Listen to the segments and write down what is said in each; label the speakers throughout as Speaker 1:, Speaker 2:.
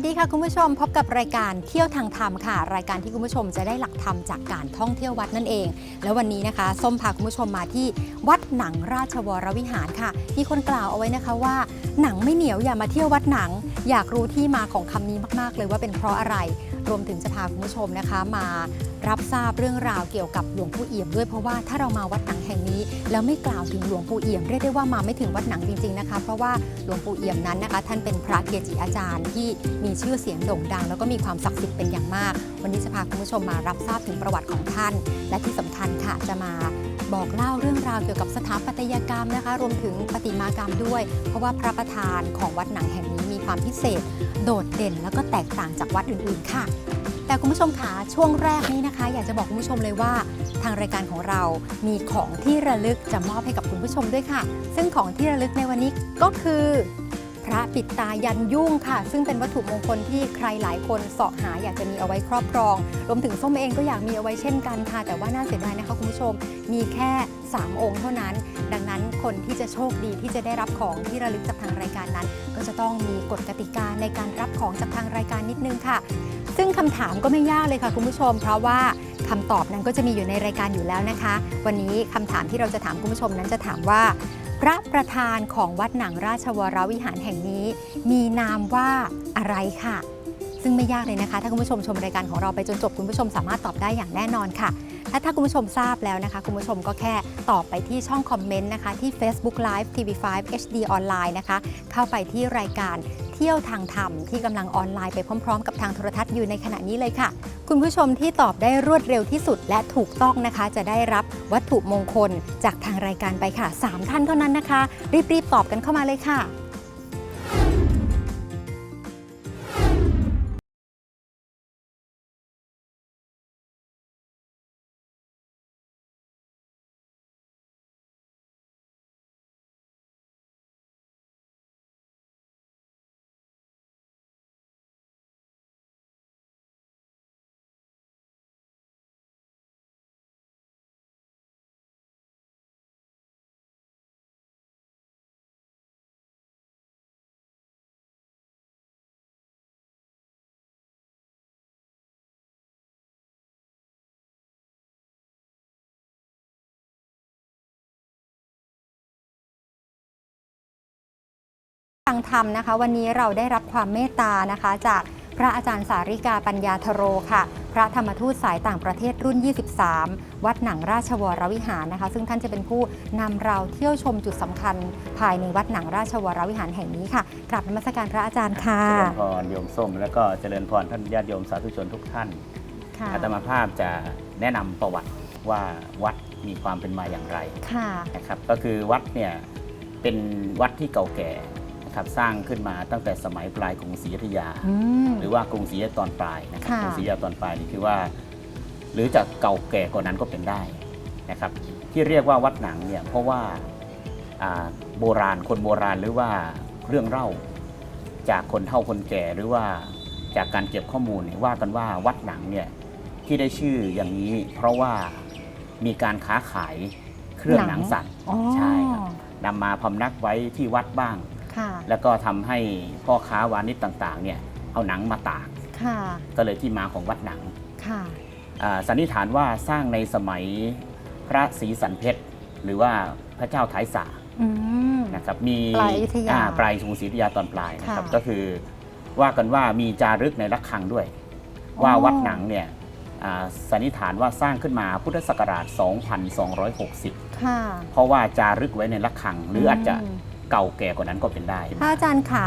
Speaker 1: วัสดีค่ะคุณผู้ชมพบกับรายการเที่ยวทางธรรมค่ะ รายการที่คุณผู้ชมจะได้หลักธรรมจากการท่องเที่ยววัดนั่นเอง แล้ววันนี้นะคะ ส้มพาคุณผู้ชมมาที่วัดหนังราชวรวิหารค่ะ มีคนกล่าวเอาไว้นะคะว่า หนังไม่เหนียวอย่ามาเที่ยววัดหนัง อยากรู้ที่มาของคำนี้มากๆเลยว่าเป็นเพราะอะไร รวมถึงจะพาคุณผู้ชมนะคะมา รับทราบเรื่องราวเกี่ยวกับหลวงปู่เอี่ยมด้วยเพราะว่าถ้าเรามาวัดหนังแห่งนี้ แล้วไม่กล่าวถึงหลวงปู่เอี่ยมเรียกได้ว่ามาไม่ถึงวัดหนังจริงๆนะคะ เพราะว่าหลวงปู่เอี่ยมนั้นนะคะ ท่านเป็นพระเกจิอาจารย์ที่มีชื่อเสียงโด่งดัง แล้วก็มีความศักดิ์สิทธิ์เป็นอย่างมาก วันนี้จะพาคุณผู้ชมมารับทราบถึงประวัติของท่าน และที่สำคัญค่ะจะมาบอกเล่าเรื่องราวเกี่ยวกับสถาปัตยกรรมนะคะ รวมถึงประติมากรรมด้วย เพราะว่าพระประธานของวัดหนังแห่งนี้มีความพิเศษ โดดเด่นแล้วก็แตกต่างจากวัดอื่นๆค่ะ แต่คุณผู้ชมคะช่วงแรกนี้นะคะ อยากจะบอกคุณผู้ชมเลยว่า ทางรายการของเรามีของที่ระลึกจะมอบให้กับคุณผู้ชมด้วยค่ะ ซึ่งของที่ระลึกในวันนี้ก็คือ พระปิดตายันยุ่งค่ะ ซึ่งเป็นวัตถุมงคลที่ใครหลายคนเสาะหาอยากจะมีเอาไว้ครอบครอง รวมถึงส้มเองก็อยากมีเอาไว้เช่นกันค่ะ แต่ว่าน่าเสียดายนะคะคุณผู้ชม มีแค่ 3 องค์เท่านั้น ดังนั้นคนที่จะโชคดีที่จะได้รับของที่ระลึกจากทางรายการนั้น ก็จะต้องมีกฎกติกาในการรับของจากทางรายการนิดนึงค่ะ ซึ่งคำถามก็ไม่ยากเลยค่ะคุณผู้ชม เพราะว่าคำตอบนั้นก็จะมีอยู่ในรายการอยู่แล้วนะคะ วันนี้คำถามที่เราจะถามคุณผู้ชมนั้นจะถามว่า พระประธานของวัดหนังราชวรวิหารแห่งนี้ มีนามว่าอะไรค่ะ ซึ่งไม่ยากเลยนะคะ ถ้าคุณผู้ชมชมรายการของเราไปจนจบคุณผู้ชมสามารถตอบได้อย่างแน่นอนค่ะ ถ้าถ้าคุณผู้ชมทราบแล้วนะคะ คุณผู้ชมก็แค่ตอบไปที่ช่องคอมเมนต์นะคะที่ Facebook Live TV5 HD ออนไลน์นะคะ เข้าไปที่รายการเที่ยวทางธรรมที่กำลังออนไลน์ไปพร้อมๆ กับทางโทรทัศน์อยู่ในขณะนี้เลยค่ะ คุณผู้ชมที่ตอบได้รวดเร็วที่สุดและถูกต้องนะคะ จะได้รับวัตถุมงคลจากทางรายการไปค่ะ 3 ท่านเท่านั้นนะคะ รีบๆ ตอบกันเข้ามาเลยค่ะ ทางธรรมนะคะ วันนี้เราได้รับความเมตตานะคะ จากพระอาจารย์สาริกาปัญญาธโรค่ะ พระธรรมทูตสายต่างประเทศรุ่น 23 วัดหนังราชวรวิหารนะคะ ซึ่งท่านจะเป็นผู้นำเราเที่ยวชมจุดสำคัญ ภายในวัดหนังราชวรวิหารแห่งนี้ค่ะกราบนมัสการพระอาจารย์ค่ะ
Speaker 2: เจริญพรโยมส้ม แล้วก็เจริญพรท่านญาติโยมสาธุชนทุกท่าน
Speaker 1: ค่ะ
Speaker 2: อาตมาภาพจะแนะนำประวัติว่าวัดมีความเป็นมาอย่างไร
Speaker 1: ค่ะ
Speaker 2: นะครับ ก็คือวัดเนี่ยเป็นวัดที่เก่าแก่ นะครับสร้างขึ้นมาตั้งแต่สมัยปลายกรุงศรีอยุธยา
Speaker 1: อืม
Speaker 2: หรือว่ากรุงศรีอยุธยาตอนปลายนะครับ
Speaker 1: ค่ะ
Speaker 2: กรุงศรีอยุธยาตอนปลายนี่คือว่า หรือจะเก่าแก่กว่านั้นก็เป็นได้นะครับ ที่เรียกว่าวัดหนังเนี่ยเพราะว่าอ่าโบราณคนโบราณหรือว่าเรื่องเล่าจากคนเฒ่าคนแก่หรือว่าจากการเก็บข้อมูลเนี่ยว่ากันว่าวัดหนังเนี่ยที่ได้ชื่ออย่างนี้ เพราะว่ามีการค้าขายเครื่องหนังสัตว์
Speaker 1: อ๋อ
Speaker 2: ใช่ครับ นำมาพำนักไว้ที่วัดบ้าง
Speaker 1: ค่ะ
Speaker 2: แล้วก็ทำให้พ่อค้าวานิชต่างๆเนี่ยเอาหนังมาตาก
Speaker 1: ค่ะ
Speaker 2: ก็เลยที่มาของวัดหนัง
Speaker 1: ค่ะ
Speaker 2: อ่าสันนิษฐานว่าสร้างในสมัยพระศรีสันเพชรหรือว่าพระเจ้าไทยสา
Speaker 1: อืม
Speaker 2: นะครับมี
Speaker 1: ปลายอยุธยา
Speaker 2: อ่ปลายกรุงศรีอยุธยาตอนปลายนะครับ
Speaker 1: ค่ะ
Speaker 2: ก็คือว่ากันว่ามีจารึกในระฆังด้วย
Speaker 1: อ๋อ
Speaker 2: ว่าวัดหนังเนี่ยอ่าสันนิษฐานว่าสร้างขึ้นมาพุทธศักราช 2260
Speaker 1: ค่ะ
Speaker 2: เพราะว่าจารึกไว้ในระฆัง หรืออาจจะ
Speaker 1: ม
Speaker 2: เก่าแก่กว่านั้นก็เป็นได้
Speaker 1: พระอาจารย์ขา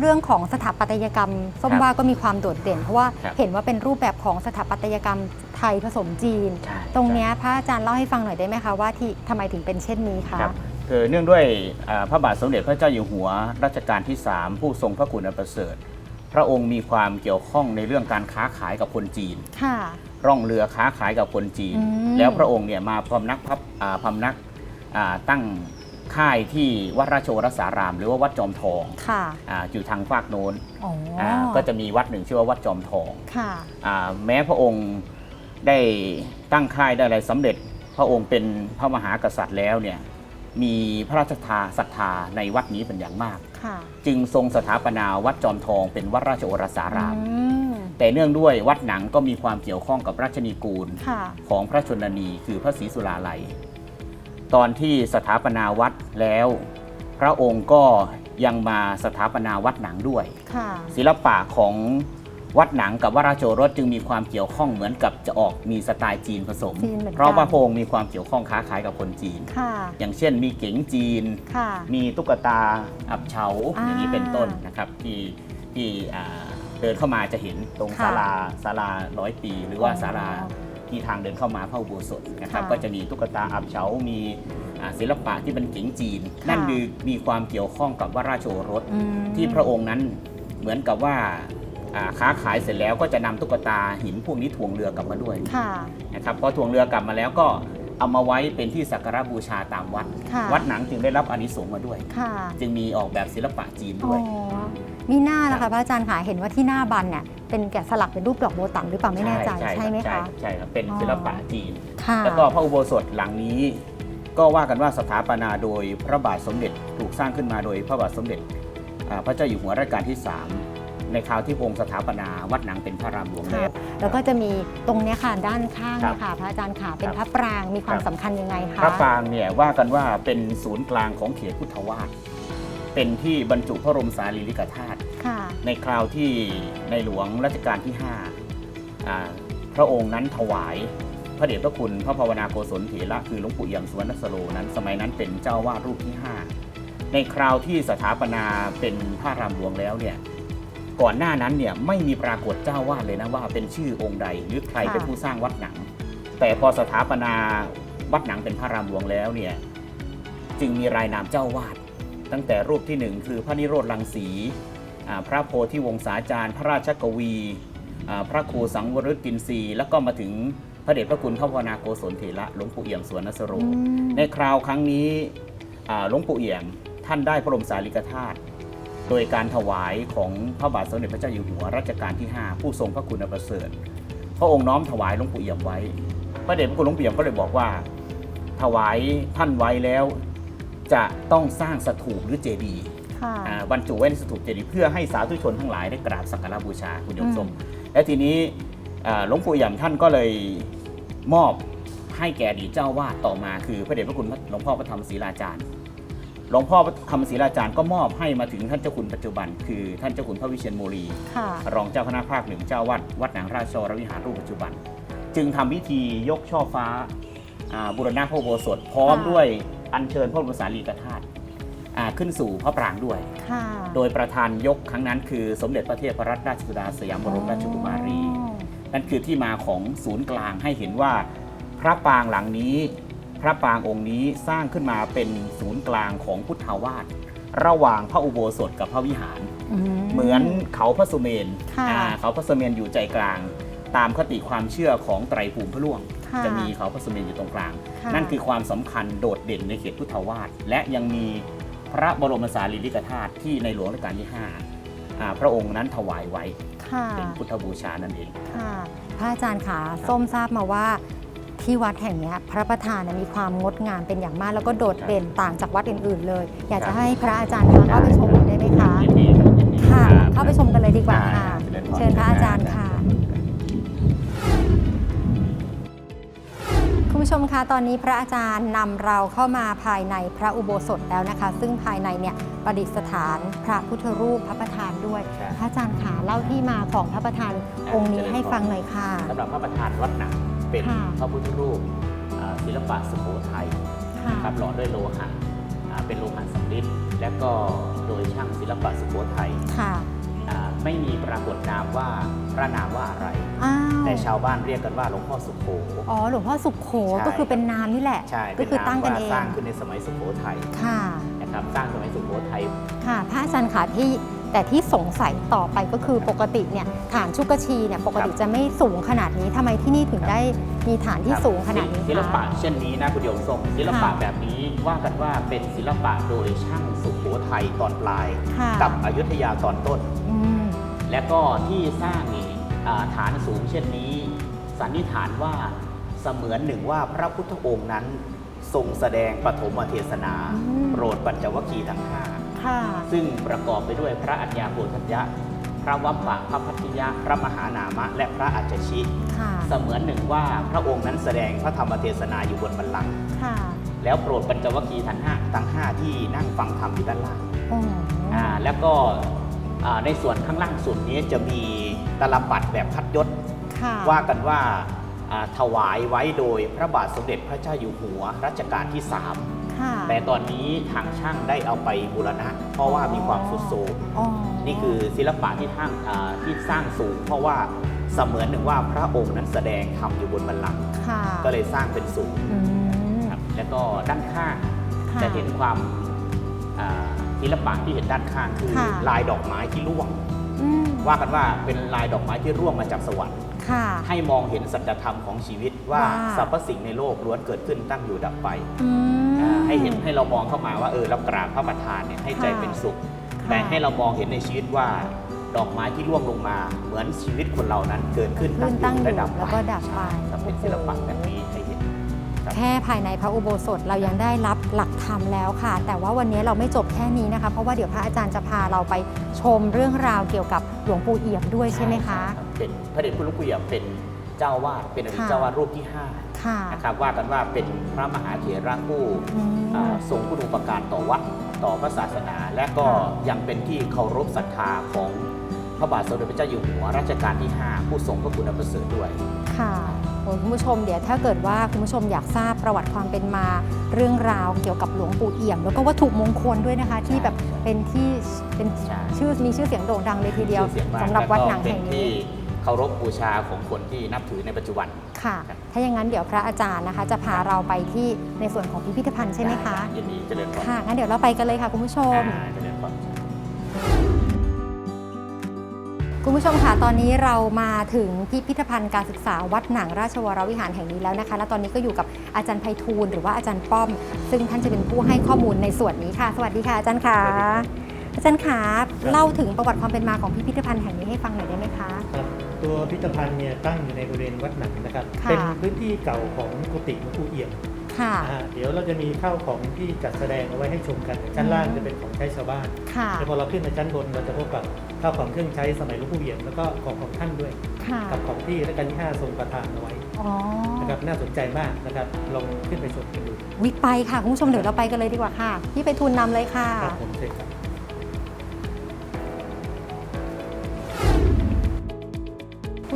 Speaker 1: เรื่องของสถาปัตยกรรมส้ม
Speaker 2: ครับ
Speaker 1: ว่าก็มีความโดดเด่น เพราะว่า
Speaker 2: ครับ
Speaker 1: เห็นว่าเป็นรูปแบบของสถาปัตยกรรมไทยผสมจีน
Speaker 2: ใช่
Speaker 1: ตรงเนี้ยพระอาจารย์เล่าให้ฟังหน่อยได้ไหมคะว่าที่ทำไมถึงเป็นเช่นนี้คะ
Speaker 2: ครับคือเนื่องด้วยอ่าพระบาทสมเด็จพระเจ้าอยู่หัวรัชกาลที่ 3 ผู้ทรงพระคุณอันประเสริฐ พระองค์มีความเกี่ยวข้องในเรื่องการค้าขายกับคนจีน
Speaker 1: ค่ะ
Speaker 2: ร่องเรือค้าขายกับคนจีน
Speaker 1: อืม
Speaker 2: แล้วพระองค์เนี่ยมาพำนักพับอ่าพำนักอ่าตั้ง ค่ายที่วัดราชโอรสาราม หรือว่าวัดจอมทอง
Speaker 1: ค่ะ
Speaker 2: อาอยู่ทางภาคโน้น
Speaker 1: อ๋ออ
Speaker 2: อาก็จะมีวัดหนึ่งชื่อว่าวัดจอมทอง
Speaker 1: ค่ะ
Speaker 2: อาแม้พระองค์ได้ตั้งค่ายได้อะไรสำเร็จ พระองค์เป็นพระมหากษัตริย์แล้วเนี่ยมีพระราชทาศรัทธาในวัดนี้เป็นอย่างมาก
Speaker 1: ค่ะ
Speaker 2: จึงทรงสถาปนาวัดจอมทองเป็นวัดราชโอรสาราม
Speaker 1: อืม
Speaker 2: แต่เนื่องด้วยวัดหนังก็มีความเกี่ยวข้องกับราชนีกูล
Speaker 1: ค่ะ
Speaker 2: ของพระชนนีคือพระศรีสุราลัย ตอนที่สถาปนาวัดแล้ว พระองค์ก็ยังมาสถาปนาวัดหนังด้วย
Speaker 1: ค่ะ
Speaker 2: ศิลปะของวัดหนังกับวดราชโอรสจึงมีความเกี่ยวข้องเหมือนกับจะออกมีสไตล์จีนผสม
Speaker 1: จีนเหมือนกัน
Speaker 2: เพราะว่าพระองค์มีความเกี่ยวข้องค้าขายกับคนจีน
Speaker 1: ค่ะ
Speaker 2: อย่างเช่นมีเก๋งจีน
Speaker 1: ค่ะ
Speaker 2: มีตุ๊กตาอับเฉา
Speaker 1: อ่า
Speaker 2: อย่างนี้เป็นต้นนะครับที่ที่อ่าเดินเข้ามาจะเห็นตรง
Speaker 1: ค่ะ
Speaker 2: ศาลาศาลาร้อยปี หรือว่า
Speaker 1: อ๋อ
Speaker 2: ศาลา ที่ทางเดินเข้ามาพระอุโบสถนะครับ
Speaker 1: ค่ะ
Speaker 2: ก็จะมีตุ๊กตาอับเฉา มีอ่าศิลปะที่เป็นเก๋งจีน
Speaker 1: ค่ะ
Speaker 2: นั่นคือมีความเกี่ยวข้องกับวดราชโอรส
Speaker 1: อืม
Speaker 2: ที่พระองค์นั้นเหมือนกับว่าอ่าค้าขายเสร็จแล้วก็จะนำตุ๊กตาหินพวกนี้ถ่วงเรือกลับมาด้วย
Speaker 1: ค่ะ
Speaker 2: นะครับพอถ่วงเรือกลับมาแล้วก็เอามาไว้เป็นที่สักการะบูชาตามวัด
Speaker 1: ค่ะ
Speaker 2: วัดหนังจึงได้รับอานิสงส์มาด้วย
Speaker 1: ค่ะ
Speaker 2: จึงมีออกแบบศิลปะจีน
Speaker 1: อ๋
Speaker 2: ด้วย
Speaker 1: อ มีหน้านะคะพระอาจารย์ค่ะเห็นว่าที่หน้าบันเนี่ยเป็นแกะสลักเป็นรูปดอกโบตันหรือเปล่าไม่แน่ใจใช่ไหม
Speaker 2: ใช่
Speaker 1: คะ
Speaker 2: ใช่ครับเป็น
Speaker 1: อ๋อ
Speaker 2: ศิลปะจีน
Speaker 1: ค่ะ
Speaker 2: แล้วก็พระอุโบสถหลังนี้ ก็ว่ากันว่าสถาปนาโดยพระบาทสมเด็จถูกสร้างขึ้นมาโดยพระบาทสมเด็จอ่าพระเจ้าอยู่หัวรัชกาลที่ 3 ในคราวที่พระองค์สถาปนาวัดหนังเป็นพระรามหลวงแล้ว
Speaker 1: แล้วก็จะมีตรงเนี้ยค่ะด้านข้าง
Speaker 2: ครับ
Speaker 1: เนี่ยค่ะพระอาจารย์ค่ะเป็น
Speaker 2: ครับ
Speaker 1: พระปรางมีความ
Speaker 2: ครับ
Speaker 1: สำคัญยังไงคะ
Speaker 2: พระปรางเนี่ยว่ากันว่าเป็นศูนย์กลางของเขตพุทธวาส เป็นที่บรรจุพระบรมสารีริกธาตุ
Speaker 1: ค่ะ
Speaker 2: ในคราวที่ในหลวงรัชกาลที่5อ่าพระองค์นั้นถวายพระเดชพระคุณพระภาวนาโกศลเถระคือหลวงปู่เอี่ยมสุวรรณสโรนั้น สมัยนั้นเป็นเจ้าวาดรูปที่ 5 ในคราวที่สถาปนาเป็นพระรามหลวงแล้วเนี่ยก่อนหน้านั้นเนี่ยไม่มีปรากฏเจ้าวาดเลยนะว่าเป็นชื่อองค์ใดหรือใคร
Speaker 1: ค่ะ
Speaker 2: เป็นผู้สร้างวัดหนัง แต่พอสถาปนาวัดหนังเป็นพระรามหลวงแล้วเนี่ยจึงมีรายนามเจ้าวาด ตั้งแต่รูปที่หนึ่งคือพระนิโรธลังสีอ่าพระโพธิวงศาจารย์ พระราชกวีอ่าพระครูสังวรกินรีแล้วก็มาถึงพระเดชพระคุณพระภาวนาโกศลเถระหลวงปู่เอี่ยมสวนนสโร
Speaker 1: อืม
Speaker 2: ในคราวครั้งนี้อ่าหลวงปู่เอี่ยมท่านได้พระบรมสารีริกธาตุโดยการถวายของพระบาทสมเด็จพระเจ้าอยู่หัวรัชกาลที่ 5 ผู้ทรงพระคุณอันประเสริฐพระองค์น้อมถวายหลวงปู่เอี่ยมไว้ พระเดชพระคุณหลวงปู่เอี่ยมก็เลยบอกว่า ถวายท่านไว้แล้ว จะต้องสร้างสถูปหรือเจดีย์
Speaker 1: ค่ะ
Speaker 2: อ่าบรรจุไว้ในสถูปเจดีย์เพื่อให้สาธุชนทั้งหลายได้กราบสักการะบูชาคุณโยมสม
Speaker 1: อืม
Speaker 2: และทีนี้อ่าหลวงปู่เอี่ยมท่านก็เลยมอบให้แก่อดีตเจ้าวาดต่อมาคือพระเดชพระคุณหลวงพ่อพระธรรมศรีลาจารย์หลวงพ่อพระธรรมศรีลาจารย์ก็มอบให้มาถึงท่านเจ้าคุณปัจจุบัน คือท่านเจ้าคุณพระวิเชียรโมรี
Speaker 1: ค่ะ
Speaker 2: รองเจ้าคณะภาคหนึ่งเจ้าวัดวัดหนังราชวรวิหารรูปปัจจุบัน จึงทำพิธียกช่อฟ้าอ่าบุรณะพระอุโบสถพร้อม
Speaker 1: ค่ะ
Speaker 2: ด้วย อัญเชิญพระบรมสารีริกธาตุอ่าขึ้นสู่พระปรางด้วย
Speaker 1: ค่ะ
Speaker 2: โดยประธานยกครั้งนั้นคือสมเด็จพระเทพรัตนราชสุดาสยามบรมราชกุมารี
Speaker 1: อ๋อ
Speaker 2: นั่นคือที่มาของศูนย์กลางให้เห็นว่า พระปรางหลังนี้ พระปรางองค์นี้สร้างขึ้นมาเป็นศูนย์กลางของพุทธาวาสระหว่างพระอุโบสถกับพระวิหารเหมือนเขาพระสุเมน
Speaker 1: ค่ะ
Speaker 2: อ่าเขาพระสุเมนอยู่ใจกลาง ตามคติความเชื่อของไตรภูมิพระล่วง
Speaker 1: ค่ะ
Speaker 2: จะมีเขาพระสุเมนอยู่ตรงกลาง
Speaker 1: ค่ะ
Speaker 2: นั่นคือความสำคัญโดดเด่นในเขตพุทธาวาสและยังมีพระบรมสารีริกธาตุที่ในหลวงรัชกาลที่5อ่าพระองค์นั้นถวายไว้
Speaker 1: ค่ะ
Speaker 2: เป็นพุทธบูชานั่นเอง
Speaker 1: ค่ะพระอาจารย์ขาส้มทราบมาว่าที่วัดแห่งเนี้ยพระประธานเนี่ยมีความงดงามเป็นอย่างมาก แล้วก็โดดเด่นต่างจากวัดอื่น ๆ เลย อยากจะให้พระอาจารย์พาเข้าไปชมหน่อยได้ไหมคะ
Speaker 2: ยินดีครับยินดี
Speaker 1: ค่ะ
Speaker 2: รับ
Speaker 1: เข้าไปชมกันเลยดีกว่า
Speaker 2: อ่
Speaker 1: ค่ะ
Speaker 2: จริญพ
Speaker 1: เชิญพระอาจารย์ค่ะ คุณผู้ชมคะตอนนี้พระอาจารย์นำเราเข้ามาภายในพระอุโบสถแล้วนะคะ ซึ่งภายในเนี่ยประดิษฐานพระพุทธรูปพระประธานด้วย
Speaker 2: ใช่
Speaker 1: พระอาจารย์ขาเล่าที่มาของพระประธานองค์นี้ให้ฟังหน่อยค่ะ
Speaker 2: สำหรับพระประธานวัดหนักเป็น
Speaker 1: ค่ะ
Speaker 2: พระพุทธรูปอ่าศิลปะสุโขทัย
Speaker 1: ค่ะ
Speaker 2: ครับหล่อด้วยโลหะอ่าเป็นโลหะสำริดและก็โดยช่างศิลปะสุโขทัย
Speaker 1: ค่ะ
Speaker 2: อ่า ไม่มีปรากฏนามว่าพระนามว่าอะไร
Speaker 1: อ้าว
Speaker 2: แต่ชาวบ้านเรียกกันว่าหลวงพ่อสุโข
Speaker 1: อ๋อ หลวงพ่อสุขโข
Speaker 2: ใช่
Speaker 1: ก็คือเป็นนามนี่แหละ
Speaker 2: ใช่
Speaker 1: ก็คือตั้งกัน
Speaker 2: ป็
Speaker 1: เอง
Speaker 2: ว่าสร้างขึ้นในสมัยสุโขทัย
Speaker 1: ค่ะ
Speaker 2: นะครับสร้างสมัยสุโขทัย
Speaker 1: ค่ะ พระอาจารย์ขาที่แต่ที่สงสัยต่อไปก็คือปกติเนี่ยฐานชุกชีเนี่ยปกติจะไม่สูงขนาดนี้ทำไมที่นี่ถึงได้มีฐานที่สูงขนาดนี้
Speaker 2: ศิลปะ
Speaker 1: คะ
Speaker 2: เช่นนี้นะคุณโยมทรงศิลปะ
Speaker 1: ค่ะ
Speaker 2: แบบนี้ว่ากันว่าเป็นศิลปะโดยช่างสุโขทัยตอนปลาย
Speaker 1: ค่ะ
Speaker 2: กับอยุธยาตอนต้น
Speaker 1: อืม
Speaker 2: และก็ที่สร้างนี่อ่าฐานสูงเช่นนี้ สันนิษฐานว่าเสมือนหนึ่งว่าพระพุทธองค์นั้นทรงแสดงปฐมเทศนา โปรดปัญจวัคคีย์ทั้งห้า
Speaker 1: ค่ะ
Speaker 2: ซึ่งประกอบไปด้วยพระอัญญาโพธัญญะ พระวัปปะพระพัทธิยะ พระมหานามะ และพระอัจฉชิ
Speaker 1: ค่ะ
Speaker 2: เสมือนหนึ่งว่าพระองค์นั้นแสดงพระธรรมเทศนาอยู่บนบัลลังก์
Speaker 1: ค่ะ
Speaker 2: แล้วโปรดปัญจวัคคีย์ทั้งห้าทั้งห้าที่นั่งฟังธรรมอยู่ด้านล่าง
Speaker 1: โอ้
Speaker 2: อ่าแล้วก็อ่า ในส่วนข้างล่างสุดนี้จะมีตลปัดแบบพัดยศ
Speaker 1: ค่ะ
Speaker 2: ว่ากันว่าอ่าถวายไว้โดยพระบาทสมเด็จพระเจ้าอยู่หัวรัชกาลที่3
Speaker 1: ค่ะ
Speaker 2: แต่ตอนนี้ทางช่างได้เอาไปบูรณะ เพราะว่ามีความสุดโทรม
Speaker 1: อ๋อ
Speaker 2: นี่คือศิลปะที่ทางอ่าที่สร้างสูง เพราะว่าเสมือนหนึ่งว่าพระองค์นั้นแสดงธรรมอยู่บนบัลลังก์
Speaker 1: ค่ะ
Speaker 2: ก็เลยสร้างเป็นสูง
Speaker 1: อืม
Speaker 2: ครับแล้วก็ด้านข้าง
Speaker 1: ค่ะ
Speaker 2: จะเห็นความอ่า ศิลปะที่เห็นด้านข้างคือ
Speaker 1: ค่ะ
Speaker 2: ลายดอกไม้ที่ร่วง
Speaker 1: อืม
Speaker 2: ว่ากันว่าเป็นลายดอกไม้ที่ร่วงมาจากสวรรค์
Speaker 1: ค่ะ
Speaker 2: ให้มองเห็นสัจธรรมของชีวิตว่า
Speaker 1: ว่า
Speaker 2: สรรพสิ่งในโลกล้วนเกิดขึ้นตั้งอยู่ดับไป
Speaker 1: อืม
Speaker 2: อ่าให้เห็นให้เรามองเข้ามาว่าเออเรากราบพระประธานเนี่ยให้ใจ
Speaker 1: ค่ะ
Speaker 2: เป็นสุข
Speaker 1: ค่ะ
Speaker 2: แต่ให้เรามองเห็นในชีวิตว่าดอกไม้ที่ร่วงลงมา เหมือนชีวิตคนเรานั้นเกิดขึ้น
Speaker 1: ขึ้นตั้งอยู่
Speaker 2: และดับไป
Speaker 1: แล้วก็ดับไป
Speaker 2: ใช่ครับเป็นศิลปะแบบนี้ให้เห็น ครับ
Speaker 1: แค่ภายในพระอุโบสถเรายังได้รับหลักธรรมแล้วค่ะ แต่ว่าวันนี้เราไม่จบแค่นี้นะคะ เพราะว่าเดี๋ยวพระอาจารย์จะพาเราไปชมเรื่องราวเกี่ยวกับหลวงปู่เอี่ยมด้วยใช่ไหมคะ
Speaker 2: รับเป็นพระเดชคุณหลวงปู่เอี่ยมเป็นเจ้าวาดเป็นอดีต
Speaker 1: ค่ะ
Speaker 2: เจ้าวาดรูปที่ห้า
Speaker 1: ค่ะ
Speaker 2: นะครับว่ากันว่าเป็นพระมหาเถระผู้
Speaker 1: อืม
Speaker 2: อ่าทรงคุณูปการต่อวัดต่อพระศาสนา และก็
Speaker 1: ค่ะ
Speaker 2: ยังเป็นที่เคารพศรัทธาของพระบาทสมเด็จพระเจ้าอยู่หัวรัชกาลที่ 5 ผู้ทรงพระคุณอันประเสริฐด้วย
Speaker 1: ค่ะโอ้ย คุณผู้ชมเดี๋ยวถ้าเกิดว่าคุณผู้ชมอยากทราบประวัติความเป็นมาเรื่องราวเกี่ยวกับหลวงปู่เอี่ยม แล้วก็วัตถุมงคลด้วยนะคะ ที่แบบเป็นที่เป็น
Speaker 2: ใช่
Speaker 1: ชื่อมีชื่อเสียงโด่งดังเลยทีเดียว
Speaker 2: ชื่อเสียงมาก
Speaker 1: สำหรับวัดหนัง
Speaker 2: และก็เป็
Speaker 1: แห่ง
Speaker 2: ที่
Speaker 1: นี้
Speaker 2: เคารพบูชาของคนที่นับถือในปัจจุบัน
Speaker 1: ค่ะ
Speaker 2: ครับ
Speaker 1: ถ้าอย่างนั้นเดี๋ยวพระอาจารย์นะคะ จะพาเราไปที่ในส่วนของพิพิธภัณฑ์ใช่ไหมคะ
Speaker 2: ยินดีเจริญพร
Speaker 1: ค่ะ งั้นเดี๋ยวเราไปกันเลยค่ะคุณผู้ชม
Speaker 2: อ่า
Speaker 1: คุณผู้ชมค่ะตอนนี้เรามาถึงพิพิธภัณฑ์การศึกษาวัดหนังราชวรวิหารแห่งนี้แล้วนะคะ และตอนนี้ก็อยู่กับอาจารย์ไพฑูรย์หรือว่าอาจารย์ป้อม ซึ่งท่านจะเป็นผู้ให้ข้อมูลในส่วนนี้ค่ะ สวัสดีค่ะอาจารย์ค่ะอาจารย์ขาเล่าถึงประวัติความเป็นมาของพิพิธภัณฑ์แห่งนี้ให้ฟังหน่อยได้ไหมคะ
Speaker 3: ครับตัวพิพิธภัณฑ์เนี่ยตั้งอยู่ในบริเวณวัดหนังนะครับ
Speaker 1: ค่ะ
Speaker 3: เป็นพื้นที่เก่าของกุฏิหลวงปู่เอี่ยม
Speaker 1: ค่ะ
Speaker 3: นะฮะเดี๋ยวเราจะมีข้าวของที่จัดแสดงเอาไว้ให้ชมกัน ชั้นล่างจะเป็นของใช้ชาวบ้าน
Speaker 1: ค่ะ
Speaker 3: แล้วพอเราขึ้นไปชั้นบนเราจะพบกับข้าวของเครื่องใช้สมัยหลวงปู่เอี่ยมแล้วก็ของของท่านด้วย
Speaker 1: ค่ะ
Speaker 3: กับของที่รัชกาลที่5ทรงประทานเอาไว้
Speaker 1: อ๋อ
Speaker 3: นะครับน่าสนใจมากนะครับลองขึ้นไปชมกันดู
Speaker 1: วิไปค่ะ คุณผู้ชมเดี๋ยวเราไปกันเลยดีกว่าค่ะ พี่ไปทูลนำเลยค่ะ
Speaker 3: ครับผมเชิญครับ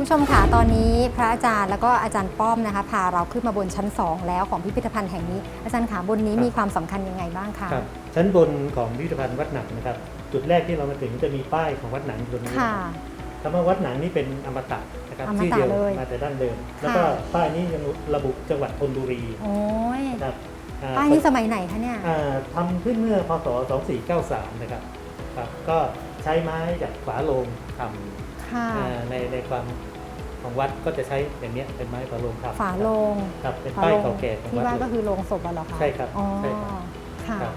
Speaker 1: ผู้ชมค่ะตอนนี้พระอาจารย์แล้วก็อาจารย์ป้อมนะคะพาเราขึ้นมาบนชั้น 2 แล้วของพิพิธภัณฑ์แห่งนี้ อาจารย์ขาบนนี้มีความสำคัญยังไงบ้างคะ
Speaker 3: ครับชั้นบนของพิพิธภัณฑ์วัดหนังนะครับ จุดแรกที่เรามาถึงจะมีป้ายของวัดหนังอยู่ตรงนี้
Speaker 1: ค่ะ
Speaker 3: คำว่าวัดหนังนี่เป็นอมตะนะครับ
Speaker 1: อมตะ
Speaker 3: ชื่อเดียว
Speaker 1: เลย
Speaker 3: มาแต่ดั้งเดิม แล้วก็ป้ายนี้ยังระบุจังหวัดธนบุรี
Speaker 1: โอ้ย
Speaker 3: นะครับอ่
Speaker 1: ป้ายนี้สมัยไหนคะเนี่ย
Speaker 3: อ่าทำขึ้นเมื่อพศ 2493 นะครับครับ ก็ใช้ไม้จากฝาโลงท
Speaker 1: ค่ะำ
Speaker 3: อ่าในในความ ของวัดก็จะใช้อย่างเนี้ยเป็นไม้ฝาโลงทำ
Speaker 1: ฝาโลง
Speaker 3: ครับเป็น
Speaker 1: ฝา
Speaker 3: ป้าย
Speaker 1: โลง
Speaker 3: เก่าแก่ของ
Speaker 1: ที่
Speaker 3: วัด
Speaker 1: ว่า
Speaker 3: เล
Speaker 1: ก็
Speaker 3: ย
Speaker 1: คือโลงศพอะเหรอคะ
Speaker 3: ใช่ครับ
Speaker 1: อ๋อ
Speaker 3: ใช่ครับ
Speaker 1: ค่ะ
Speaker 3: ครับ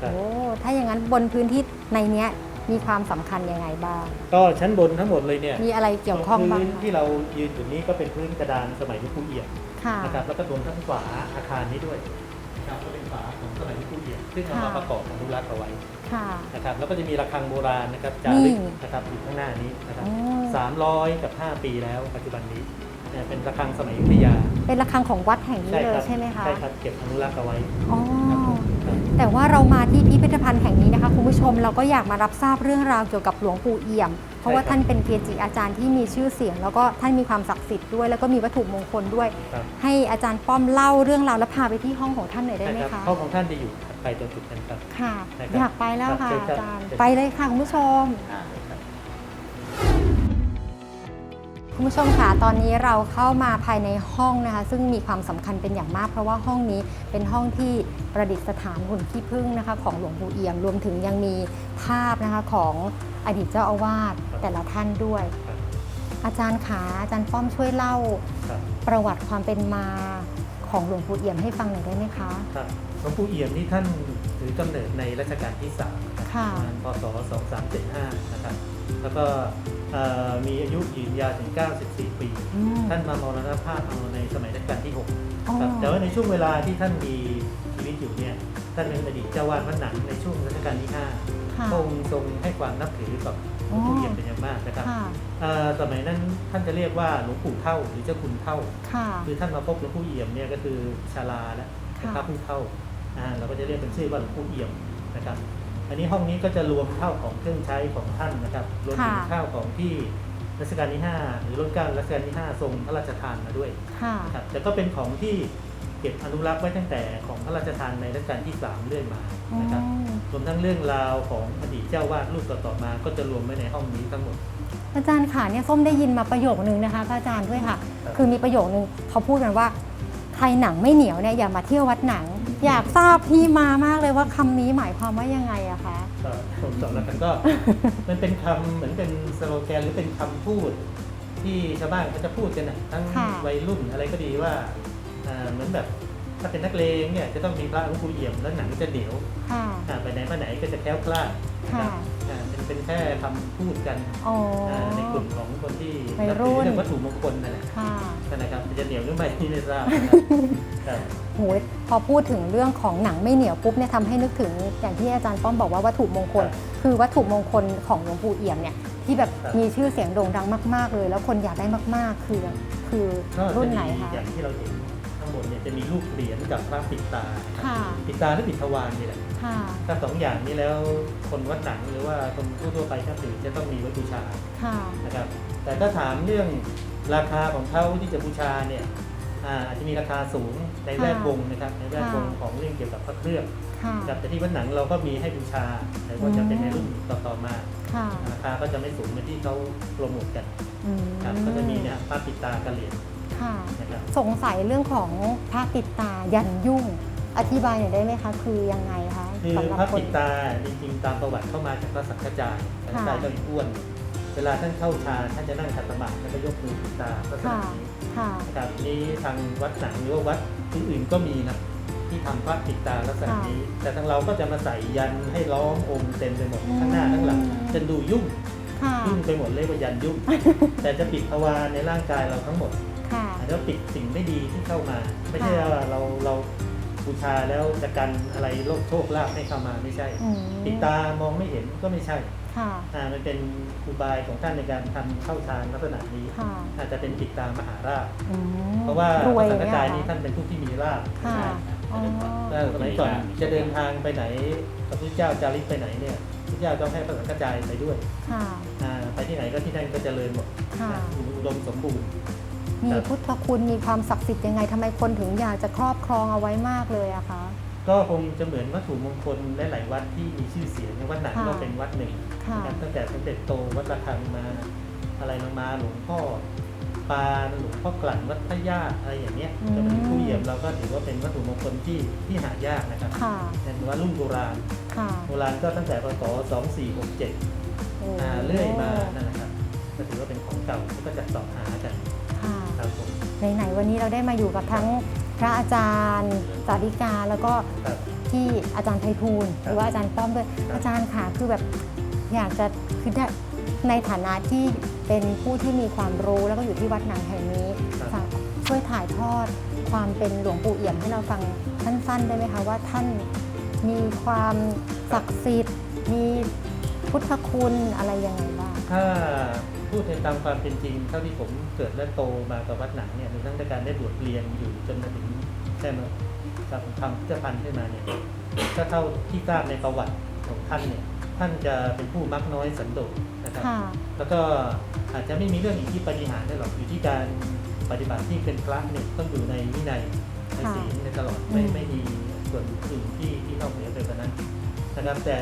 Speaker 3: ครับ
Speaker 1: โอ้ถ้าอย่างนั้นบนพื้นที่ในเนี้ยมีความสำคัญยังไงบ้าง
Speaker 3: ก็ชั้นบนทั้งหมดเลยเนี่ย
Speaker 1: มีอะไรเกี่ยวข้องบ้าง
Speaker 3: พื้น
Speaker 1: คะ
Speaker 3: ที่เรายืนอยู่นี้ก็เป็นพื้นกระดานสมัยหลวงปู่เอี่ยม
Speaker 1: ค่ะ
Speaker 3: นะครับแล้วก็รวมทั้งฝาอาคารนี้ด้วยนะครับก็เป็นฝาของสมัยหลวงปู่เอี่ยมซึ่งเอามา
Speaker 1: ค่ะ
Speaker 3: ประกอบอนุรักษ์เอาไว้
Speaker 1: ค่ะ
Speaker 3: นะครับแล้วก็จะมีระฆังโบราณนะครับจา
Speaker 1: นี่
Speaker 3: รึกนะครับอยู่ข้างหน้านี้นะครับ
Speaker 1: อ๋อ
Speaker 3: สามร้อยกับห้าปีแล้วปัจจุบันนี้ เนี่ยเป็นระฆังสมัยอยุธยา
Speaker 1: เป็นระฆังของวัดแห่งนี้เลยใช่ไหมคะ
Speaker 3: ใช่ครับเก็บอนุรักษ์เอาไว้
Speaker 1: อ๋อ
Speaker 3: ครับ
Speaker 1: แต่ว่าเรามาที่พิพิธภัณฑ์แห่งนี้นะคะคุณผู้ชมเราก็อยากมารับทราบเรื่องราวเกี่ยวกับหลวงปู่เอี่ยม เพราะว่า
Speaker 3: ใช่ครับ
Speaker 1: ท่านเป็นเกจิอาจารย์ที่มีชื่อเสียง แล้วก็ท่านมีความศักดิ์สิทธิ์ด้วย แล้วก็มีวัตถุมงคลด้วย
Speaker 3: ครับ
Speaker 1: ให้อาจารย์ป้อมเล่าเรื่องราวและพาไปที่ห้องของท่านหน่อยได้
Speaker 3: ใช่
Speaker 1: ไหม
Speaker 3: ครับ
Speaker 1: คะ
Speaker 3: ห้องของท่านจะอยู่ถัดไปตรงจุดนั้นครับ
Speaker 1: ค่ะ
Speaker 3: ได้ครับ
Speaker 1: อยากไปแล้วค่ะ
Speaker 3: ครับเชิญครับ
Speaker 1: อาจารย์
Speaker 3: เชิญ
Speaker 1: ไปเลยค่ะคุณผู้ชม
Speaker 2: ครับ
Speaker 1: คุณผู้ชมค่ะตอนนี้เราเข้ามาภายในห้องนะคะ ซึ่งมีความสำคัญเป็นอย่างมาก เพราะว่าห้องนี้เป็นห้องที่ประดิษฐานหุ่นขี้ผึ้งนะคะของหลวงปู่เอี่ยม รวมถึงยังมีภาพนะคะของอดีตเจ้าอาวาสแต่ละท่านด้วย
Speaker 3: ครับ
Speaker 1: อาจารย์ขาอาจารย์ป้อมช่วยเล่า
Speaker 3: ครับ
Speaker 1: ประวัติความเป็นมาของหลวงปู่เอี่ยมให้ฟังหน่อยได้ไหมคะ
Speaker 3: ครับหลวงปู่เอี่ยมนี่ท่านถือกำเนิดในรัชกาลที่3นะครับ
Speaker 1: ค่ะ
Speaker 3: ประมาณพศ 2375 นะครับ แล้วก็เอ่อมีอายุยืนยาวถึง 94 ปี
Speaker 1: อืม
Speaker 3: ท่านมามรณภาพเอาในสมัยรัชกาลที่6
Speaker 1: อ๋อ
Speaker 3: ครับแต่ว่าในช่วงเวลาที่ท่านมีชีวิตอยู่เนี่ย ท่านเป็นอดีตเจ้าวาดวัดหนังในช่วงรัชกาลที่
Speaker 1: ค่ะ
Speaker 3: 5พระองค์ทรงให้ความนับถือกับหลวงปู่เอี่ยมเป็นอย่างมากนะครับ
Speaker 1: ค่ะ
Speaker 3: เอ่อสมัยนั้นท่านจะเรียกว่าหลวงปู่เท่าหรือเจ้าคุณเท่า
Speaker 1: ค่ะ
Speaker 3: คือท่านมาพบหลวงปู่เอี่ยมเนี่ยก็คือชาลาและ
Speaker 1: ค่ะ
Speaker 3: พระผู้เท่าอ่าเราก็จะเรียกเป็นชื่อว่าหลวงปู่เอี่ยมนะครับ อันนี้ห้องนี้ก็จะรวมข้าวของเครื่องใช้ของท่านนะครับ รวมถึง
Speaker 1: ค่ะ
Speaker 3: ข้าวของที่รัชกาลที่ 5 หรือรุ่นเก้ารัชกาลที่ 5 ทรงพระราชทานมาด้วย
Speaker 1: ค่ะ
Speaker 3: นะครับแต่ก็เป็นของที่เก็บอนุรักษ์ไว้ตั้งแต่ของพระราชทานในรัชกาลที่ 3 เรื่อยมา
Speaker 1: อื
Speaker 3: นะครับ
Speaker 1: ม
Speaker 3: รวมทั้งเรื่องราวของอดีตเจ้าวาดรูปต่อๆมา ก็จะรวมไว้ในห้องนี้ทั้งหมด
Speaker 1: อาจารย์ค่ะเนี่ยส้มได้ยินมาประโยคนึงนะคะพระอาจารย์ด้วยค่ะ
Speaker 3: ครับ
Speaker 1: คือมีประโยคนึงเขาพูดกันว่าใครหนังไม่เหนียวเนี่ยอย่ามาเที่ยววัดหนัง อยากทราบที่มามากเลยว่าคำนี้หมายความว่ายังไงอะคะ
Speaker 3: ก็ผมสอนแล้วกันก็ มันเป็นคำเหมือนเป็นสโลแกนหรือเป็นคำพูด ที่ชาวบ้านเขาจะพูดกันนะทั้ง
Speaker 1: ค่ะ
Speaker 3: วัยรุ่นอะไรก็ดีว่าอ่าเหมือนแบบถ้าเป็นนักเลงเนี่ยจะต้องมีพระหลวงปู่เอี่ยมแล้วหนังจะเหนียว
Speaker 1: ค่ะ
Speaker 3: อ่าไปไหนมาไหนก็จะแคล้วคลาดนะ
Speaker 1: ค่ะ
Speaker 3: ครับอ่า เป็นเป็นแค่คำพูดกัน
Speaker 1: อ๋ออา
Speaker 3: ในกลุ่มของคนที่
Speaker 1: วัย
Speaker 3: นับ
Speaker 1: รุ่
Speaker 3: ถือน เรื่องวัตถุมงคลนั่นแหละ
Speaker 1: ค่ะ
Speaker 3: นั่นนะครับจะเหนียวหรือไม่ที่ไม่ทราบนะครับครับ
Speaker 1: โหยพอพูดถึงเรื่องของหนังไม่เหนียวปุ๊บเนี่ยทำให้นึกถึงอย่างที่อาจารย์ป้อมบอกว่าวัตถุมงคล คือวัตถุมงคลของหลวงปู่เอี่ยมเนี่ยที่แบบ
Speaker 3: ครับ
Speaker 1: มีชื่อเสียงโด่งดังมาก ๆ เลย แล้วคนอยากได้มากๆ คือคือ
Speaker 3: ก็จะ
Speaker 1: รุ่น
Speaker 3: มี
Speaker 1: ไหนคะ
Speaker 3: อย่างที่เราเห็น ข้างบนเนี่ยจะมีรูปเหรียญกับพระปิดตานะครับ
Speaker 1: ค่ะ
Speaker 3: ปิดตาหรือปิดทวารนี่แหละ
Speaker 1: ค่ะ
Speaker 3: ถ้าสองอย่างนี้แล้วคนวัดหนังหรือว่าคนทั่วๆไปก็ถือจะต้องมีไว้บูชา
Speaker 1: ค่ะ
Speaker 3: นะครับ แต่ถ้าถามเรื่องราคาของเขาที่จะบูชาเนี่ยอ่าอาจจะมีราคาสูงในแวดวงนะครับในแวดวง
Speaker 1: ค่ะ
Speaker 3: ของเรื่องเกี่ยวกับพระเครื่อง
Speaker 1: ค่ะ
Speaker 3: นะครับแต่ที่วัดหนังเราก็มีให้บูชา แต่ว่าจะเป็นในรุ่นต่อๆมา
Speaker 1: ค่ะ
Speaker 3: ราคาก็จะไม่สูงเหมือนที่เขาโปรโมทกัน
Speaker 1: อืม
Speaker 3: ครับก็จะมีเนี่ยพระปิดตากระเหรียญ
Speaker 1: ค่ะ
Speaker 3: นะครับ
Speaker 1: สงสัยเรื่องของพระปิดตายันยุ่ง อธิบายหน่อยได้ไหมคะ คือยังไงคะ
Speaker 3: คือ
Speaker 1: สำหรับ
Speaker 3: พระ
Speaker 1: ค
Speaker 3: ปิ
Speaker 1: น
Speaker 3: ดตาจริงๆตามประวัติเข้ามาจากพระสังฆจายพระสังฆจาย
Speaker 1: ค่ะ
Speaker 3: ก็อีกอ้วน เวลาท่านเข้าฌานท่านจะนั่งขัดสมาธิแล้วก็ยกมือปิดตาลักษณะ
Speaker 1: ค่ะ
Speaker 3: นี้
Speaker 1: ค่ะ
Speaker 3: นะครับนี้ทางวัดหนังหรือว่าวัดอื่นๆก็มีนะที่ทำพระปิดตาลักษณะนี้ แต่ทางเราก็จะมาใส่ยันให้ล้อมองค์เต็มไปหมดข้างหน้าข้างหลังจนดูยุ่ง
Speaker 1: ค่ะ
Speaker 3: ยุ่งไปหมดเลยว่ายันยุ่ง แต่จะปิดภาวาในร่างกายเราทั้งหมด
Speaker 1: ค่ะ
Speaker 3: อาจจะปิดสิ่งไม่ดีที่เข้ามา ไม่ใช่
Speaker 1: ค่ะ
Speaker 3: ว่าเราเราบูชาแล้วจะกันอะไรโลกโชคลาภให้เข้ามาไม่ใช่
Speaker 1: อืม
Speaker 3: ปิดตามองไม่เห็นก็ไม่ใช่
Speaker 1: ค่ะ
Speaker 3: อ่ามันเป็นอุบายของท่านในการทำเข้าฌานลักษณะนี้
Speaker 1: ค่ะ
Speaker 3: อาจจะเป็นปิดตามหาราช
Speaker 1: อืม
Speaker 3: เพราะว่าร
Speaker 1: วย
Speaker 3: พระสังฆจาย
Speaker 1: เนี่
Speaker 3: นี้
Speaker 1: ย
Speaker 3: ท่านเป็นผู้ที่มีลาภ
Speaker 1: ค่ะอ๋อ
Speaker 3: ถ้าสมัยก่อนจะเดินทางไปไหนพระพุทธเจ้าจาริกไปไหนเนี่ยพระพุทธเจ้าต้องให้พระสังฆจายไปด้วย
Speaker 1: ค่ะ
Speaker 3: อ่าไปที่ไหนก็ที่นั่นก็เจริญหมด
Speaker 1: ค่ะ
Speaker 3: นะอุดมสมบูรณ์
Speaker 1: มี
Speaker 3: ครับ
Speaker 1: พุทธคุณมีความศักดิ์สิทธิ์ยังไงทำไมคนถึงอยากจะครอบครองเอาไว้มากเลยอะคะ
Speaker 3: ก็คงจะเหมือนวัตถุมงคลหลายๆวัดที่มีชื่อเสียงในวัดหนัง
Speaker 1: ค่ะ
Speaker 3: ก็เป็นวัดหนึ่ง
Speaker 1: ค่ะ
Speaker 3: นะครับตั้งแต่สมเด็จโตวัดระฆังมาอะไรมามาหลวงพ่อปานหลวงพ่อกลั่นวัดพระญาติอะไรอย่างเงี้ย
Speaker 1: อืม
Speaker 3: จะเป็นผู้เยี่ยมเราก็ถือว่าเป็นวัตถุมงคลที่ที่หายากนะครับ
Speaker 1: ค่ะ
Speaker 3: เป็นว่ารุ่นโบราณ
Speaker 1: ค่ะ
Speaker 3: โบราณก็ตั้งแต่พศ2467
Speaker 1: โอ้
Speaker 3: อ่าเรื่อยมานั่นนะครับก็ถือว่าเป็นของเก่าที่ก็จัดสอบหากัน
Speaker 1: ค่ะ
Speaker 3: ครับผม
Speaker 1: ไหนๆวันนี้เราได้มาอยู่กับทั้งพระอาจารย์สาธิกาแล้วก็
Speaker 3: ครับ
Speaker 1: ที่อาจารย์ไพฑูรย์หรือว่าอาจารย์ป้อมด้วย
Speaker 3: ครับ
Speaker 1: อาจารย์ค่ะคือแบบอยากจะคือได้ในฐานะที่เป็นผู้ที่มีความรู้แล้วก็อยู่ที่วัดหนังแห่งนี้
Speaker 3: ครับ
Speaker 1: ฝากช่วยถ่ายทอดความเป็นหลวงปู่เอี่ยมให้เราฟังสั้นๆ ได้ไหมคะว่าท่านมีความศักดิ์สิทธิ์มีพุทธคุณอะไรยังไงบ้าง
Speaker 3: ถ้า พูดในตามความเป็นจริง เท่าที่ผมเกิดและโตมากับวัดหนังเนี่ยมีทั้งในการได้บวชเรียนอยู่จนมาถึงใช่ไหมครับทำพิพิธภัณฑ์ขึ้นมาเนี่ยถ้าเท่าที่ทราบในประวัติของท่านเนี่ยท่านจะเป็นผู้มักน้อยสันโดษนะครับ
Speaker 1: ค่ะ
Speaker 3: แล้วก็อาจจะไม่มีเรื่องอิทธิปฏิหารได้หรอกอยู่ที่การปฏิบัติที่เป็นพระเนี่ยต้องอยู่ในวินัยใน
Speaker 1: ค่ะ
Speaker 3: ศีลในตลอดไม่
Speaker 1: อืม
Speaker 3: ไม่มีส่วนอื่นที่ที่นอกเหนือไปกว่านั้นนะครับแต่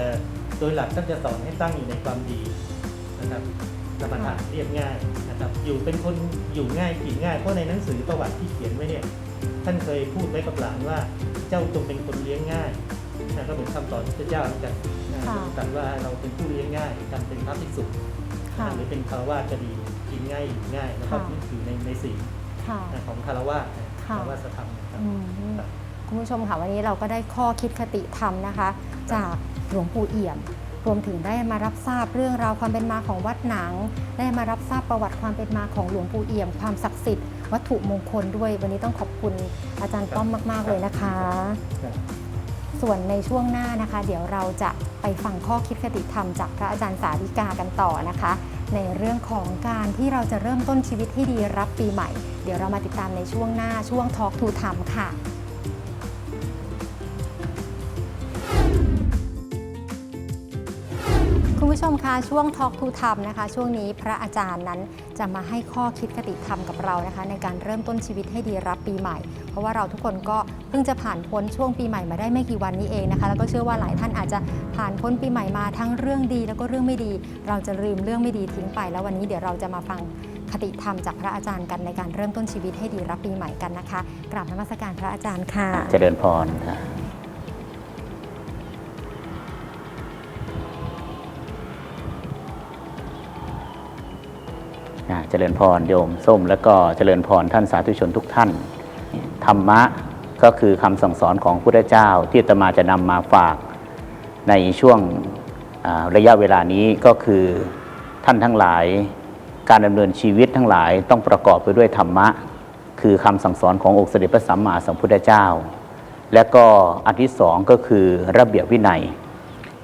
Speaker 3: โดยหลักท่านจะสอนให้ตั้งอยู่ในความดีนะครับ ธรรมถะเรียบง่ายนะครับ อยู่เป็นคนอยู่ง่ายกินง่ายเพราะในหนังสือประวัติที่เขียนไว้เนี่ยท่านเคยพูดไว้กับหลานว่า เจ้าจงเป็นคนเลี้ยงง่ายนะก็เหมือนคำสอนพระเจ้าเหมือนกันนะ
Speaker 1: ค่ะ
Speaker 3: ตรัสว่าเราเป็นผู้เลี้ยงง่ายจำเป็นพระภิกษุ
Speaker 1: ค่ะ
Speaker 3: หรือเป็นคารวะก็ดีกินง่ายอยู่ง่ายแล้วก็
Speaker 1: ค่ะ
Speaker 3: ยึดอยู่ในในศีล
Speaker 1: ค่ะ
Speaker 3: ของคารวะนะ
Speaker 1: ค่ะ
Speaker 3: คารวะสธรรมนะครับ
Speaker 1: อืมคุณผู้ชมค่ะวันนี้เราก็ได้ข้อคิดคติธรรมนะคะ จากหลวงปู่เอี่ยม รวมถึงได้มารับทราบเรื่องราวความเป็นมาของวัดหนัง ได้มารับทราบประวัติความเป็นมาของหลวงปู่เอี่ยม ความศักดิ์สิทธิ์วัตถุมงคลด้วย วันนี้ต้องขอบคุณอาจารย์ป้อมมาก ๆ เลยนะคะ ส่วนในช่วงหน้านะคะ เดี๋ยวเราจะไปฟังข้อคิดคติธรรมจากพระอาจารย์สาธิกากันต่อนะคะ ในเรื่องของการที่เราจะเริ่มต้นชีวิตที่ดีรับปีใหม่ เดี๋ยวเรามาติดตามในช่วงหน้าช่วง Talk to Time ค่ะ ผู้ชมคะช่วง Talk to Time นะคะ ช่วงนี้พระอาจารย์นั้นจะมาให้ข้อคิดคติธรรมกับเรานะคะ ในการเริ่มต้นชีวิตให้ดีรับปีใหม่ เพราะว่าเราทุกคนก็เพิ่งจะผ่านพ้นช่วงปีใหม่มาได้ไม่กี่วันนี้เองนะคะ แล้วก็เชื่อว่าหลายท่านอาจจะผ่านพ้นปีใหม่มาทั้งเรื่องดี แล้วก็เรื่องไม่ดี เราจะลืมเรื่องไม่ดีทิ้งไป แล้ววันนี้เดี๋ยวเราจะมาฟังคติธรรมจากพระอาจารย์กันในการเริ่มต้นชีวิตให้ดีรับปีใหม่กันนะคะกราบนมัสการพระอาจารย์ค่ะ
Speaker 2: เจริญพรค่ะ เจริญพรโยมส้ม แล้วก็เจริญพรท่านสาธุชนทุกท่าน ธรรมะก็คือคำสั่งสอนของพระพุทธเจ้าที่อาตมาจะนำมาฝากในช่วงระยะเวลานี้ก็คือท่านทั้งหลาย การดำเนินชีวิตทั้งหลายต้องประกอบไปด้วยธรรมะ คือคำสั่งสอนขององค์เสด็จพระสัมมาสัมพุทธเจ้า และก็อันที่สองก็คือระเบียบวินัย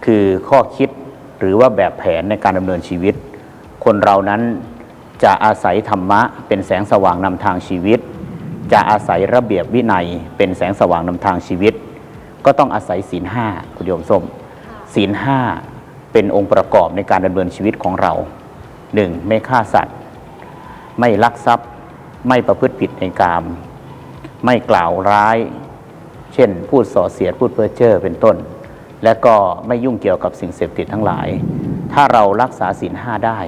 Speaker 2: คือข้อคิดหรือว่าแบบแผนในการดำเนินชีวิต คนเรานั้น จะอาศัยธรรมะเป็นแสงสว่างนำทางชีวิต จะอาศัยระเบียบวินัยเป็นแสงสว่างนำทางชีวิต ก็ต้องอาศัยศีลห้าคุณโยมส้มศีลห้าเป็นองค์ประกอบในการดำเนินชีวิตของเราหนึ่งไม่ฆ่าสัตว์ ไม่ลักทรัพย์ ไม่ประพฤติผิดในกาม ไม่กล่าวร้าย เช่น พูดส่อเสียดพูดเพ้อเจ้อเป็นต้น และก็ไม่ยุ่งเกี่ยวกับสิ่งเสพติดทั้งหลาย ถ้าเรารักษาศีลห้าได้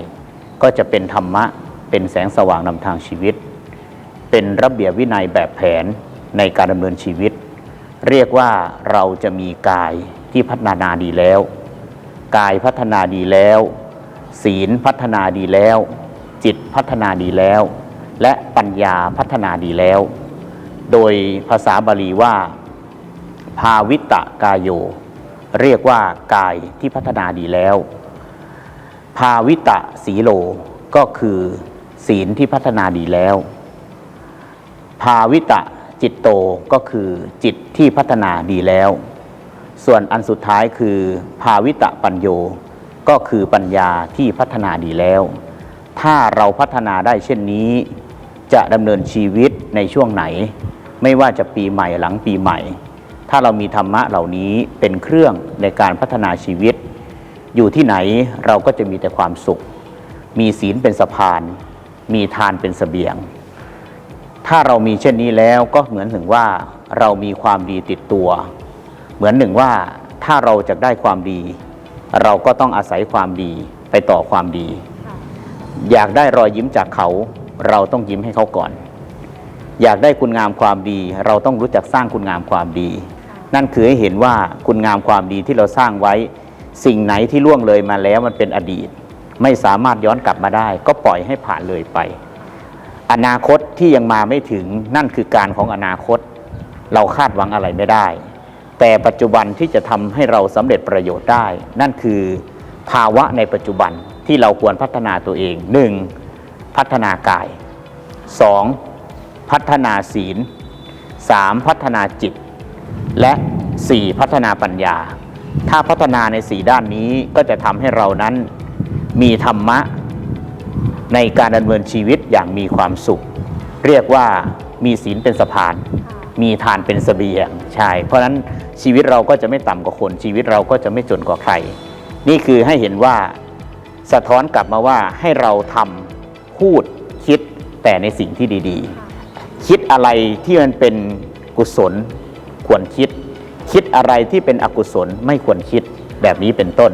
Speaker 2: ก็จะเป็นธรรมะ เป็นแสงสว่างนำทางชีวิต เป็นระเบียบวินัยแบบแผนในการดำเนินชีวิต เรียกว่าเราจะมีกายที่พัฒนาดีแล้ว กายพัฒนาดีแล้ว ศีลพัฒนาดีแล้ว จิตพัฒนาดีแล้ว และปัญญาพัฒนาดีแล้ว โดยภาษาบาลีว่า ภาวิตะกายโย เรียกว่ากายที่พัฒนาดีแล้ว ภาวิตะสีโลก็คือ ศีลที่พัฒนาดีแล้ว ภาวิตะจิตโตก็คือจิตที่พัฒนาดีแล้ว ส่วนอันสุดท้ายคือภาวิตะปัญโยก็คือปัญญาที่พัฒนาดีแล้ว ถ้าเราพัฒนาได้เช่นนี้ จะดำเนินชีวิตในช่วงไหน ไม่ว่าจะปีใหม่หลังปีใหม่ ถ้าเรามีธรรมะเหล่านี้เป็นเครื่องในการพัฒนาชีวิต อยู่ที่ไหนเราก็จะมีแต่ความสุข มีศีลเป็นสะพาน มีทานเป็นเสบียง ถ้าเรามีเช่นนี้แล้วก็เหมือนถึงว่าเรามีความดีติดตัว เหมือนหนึ่งว่าถ้าเราจะได้ความดี เราก็ต้องอาศัยความดีไปต่อความดี อยากได้รอยยิ้มจากเขา เราต้องยิ้มให้เขาก่อน อยากได้คุณงามความดี เราต้องรู้จักสร้างคุณงามความดี นั่นคือให้เห็นว่าคุณงามความดีที่เราสร้างไว้ สิ่งไหนที่ล่วงเลยมาแล้วมันเป็นอดีต ไม่สามารถย้อนกลับมาได้ ก็ปล่อยให้ผ่านเลยไป อนาคตที่ยังมาไม่ถึงนั่นคือการของอนาคต เราคาดหวังอะไรไม่ได้ แต่ปัจจุบันที่จะทำให้เราสำเร็จประโยชน์ได้ นั่นคือภาวะในปัจจุบันที่เราควรพัฒนาตัวเอง 1. พัฒนากาย 2. พัฒนาศีล 3. พัฒนาจิต และ 4. พัฒนาปัญญา ถ้าพัฒนาใน 4 ด้านนี้ก็จะทำให้เรานั้น มีธรรมะ ในการดำเนินชีวิตอย่างมีความสุข เรียกว่ามีศีลเป็นสะพาน มีทานเป็นเสบียงใช่เพราะฉะนั้นชีวิตเราก็จะไม่ต่ำกว่าคน ชีวิตเราก็จะไม่จนกว่าใคร นี่คือให้เห็นว่าสะท้อนกลับมาว่าให้เราทำพูดคิดแต่ในสิ่งที่ดีๆ คิดอะไรที่มันเป็นกุศลควรคิด คิดอะไรที่เป็นอกุศลไม่ควรคิดแบบนี้เป็นต้น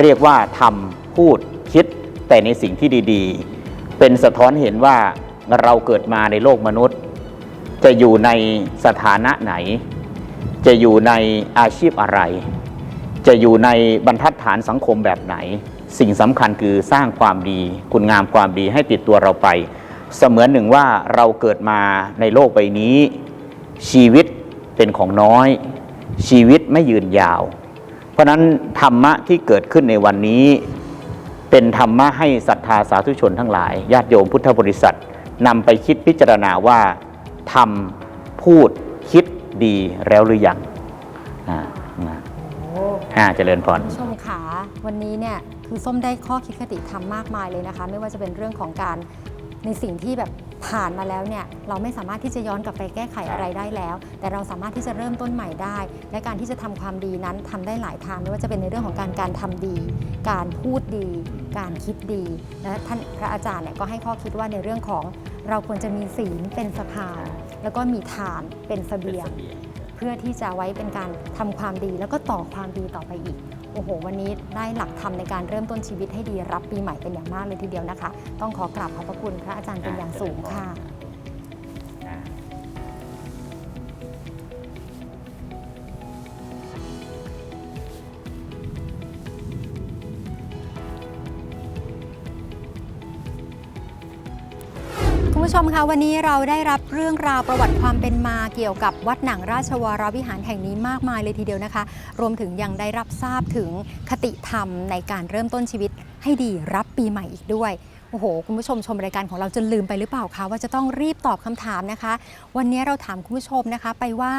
Speaker 2: เรียกว่าทำพูด คิดแต่ในสิ่งที่ดีๆ เป็นสะท้อนเห็นว่าเราเกิดมาในโลกมนุษย์ จะอยู่ในสถานะไหน จะอยู่ในอาชีพอะไร จะอยู่ในบรรทัดฐานสังคมแบบไหน สิ่งสำคัญคือสร้างความดี คุณงามความดีให้ติดตัวเราไป เสมือนหนึ่งว่าเราเกิดมาในโลกใบนี้ ชีวิตเป็นของน้อย ชีวิตไม่ยืนยาว เพราะฉะนั้นธรรมะที่เกิดขึ้นในวันนี้ เป็นธรรมะให้ศรัทธาสาธุชนทั้งหลายญาติโยมพุทธบริษัทนำไปคิดพิจารณาว่าทำพูดคิดดีแล้วหรือยังอ่านะอ่าเจริญพร
Speaker 1: ผู้ชมขาวันนี้เนี่ยคือส้มได้ข้อคิดคติธรรมมากมายเลยนะคะ ไม่ว่าจะเป็นเรื่องของการในสิ่งที่แบบ ผ่านมาแล้วเนี่ยเราไม่สามารถที่จะย้อนกลับไปแก้ไขอะไรได้แล้ว แต่เราสามารถที่จะเริ่มต้นใหม่ได้ และการที่จะทำความดีนั้นทำได้หลายทางไม่ว่าจะเป็นในเรื่องของการการทำดี การพูดดี การคิดดีและท่านพระอาจารย์เนี่ยก็ให้ข้อคิดว่าในเรื่องของเราควรจะมีศีลเป็นสะพานแล้วก็มีทานเป็นเสบียง เพื่อที่จะไว้เป็นการทำความดีแล้วก็ต่อความดีต่อไปอีก โอ้โห วันนี้ได้หลักธรรมในการเริ่มต้นชีวิตให้ดีรับปีใหม่เป็นอย่างมากเลยทีเดียวนะคะ ต้องขอกราบขอบพระคุณพระอาจารย์เป็นอย่างสูงค่ะ คุณผู้ชมคะวันนี้เราได้รับเรื่องราวประวัติความเป็นมาเกี่ยวกับวัดหนังราชวรวิหารแห่งนี้มากมายเลยทีเดียวนะคะ รวมถึงยังได้รับทราบถึงคติธรรมในการเริ่มต้นชีวิตให้ดีรับปีใหม่อีกด้วย โอ้โห คุณผู้ชมชมรายการของเราจนลืมไปหรือเปล่าคะว่าจะต้องรีบตอบคำถามนะคะ วันนี้เราถามคุณผู้ชมนะคะ ไปว่า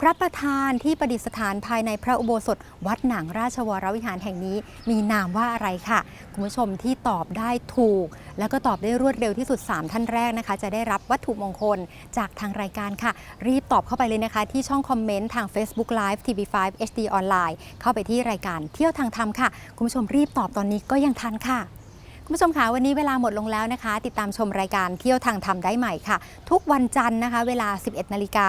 Speaker 1: พระประธานที่ประดิษฐานภายในพระอุโบสถ วัดหนังราชวรวิหารแห่งนี้ มีนามว่าอะไรค่ะ คุณผู้ชมที่ตอบได้ถูก แล้วก็ตอบได้รวดเร็วที่สุด 3 ท่านแรกนะคะ จะได้รับวัตถุมงคลจากทางรายการค่ะ รีบตอบเข้าไปเลยนะคะ ที่ช่องคอมเมนต์ทาง Facebook Live TV5 HD ออนไลน์เข้าไปที่รายการเที่ยวทางธรรมค่ะ คุณผู้ชมรีบตอบตอนนี้ก็ยังทันค่ะ คุณผู้ชมคะวันนี้เวลาหมดลงแล้วนะคะ ติดตามชมรายการเที่ยวทางธรรมได้ใหม่ค่ะ ทุกวันจันทร์นะคะ เวลา 11 นาฬิกา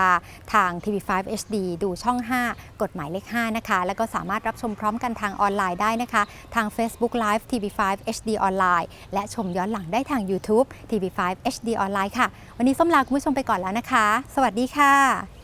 Speaker 1: ทาง TV5 HD ดูช่อง 5 กฎหมายเลข 5 นะคะ แล้วก็สามารถรับชมพร้อมกันทางออนไลน์ได้นะคะ ทาง Facebook Live TV5 HD ออนไลน์และชมย้อนหลังได้ทาง YouTube TV5 HD ออนไลน์ค่ะ วันนี้ส้มลาคุณผู้ชมไปก่อนแล้วนะคะ สวัสดีค่ะ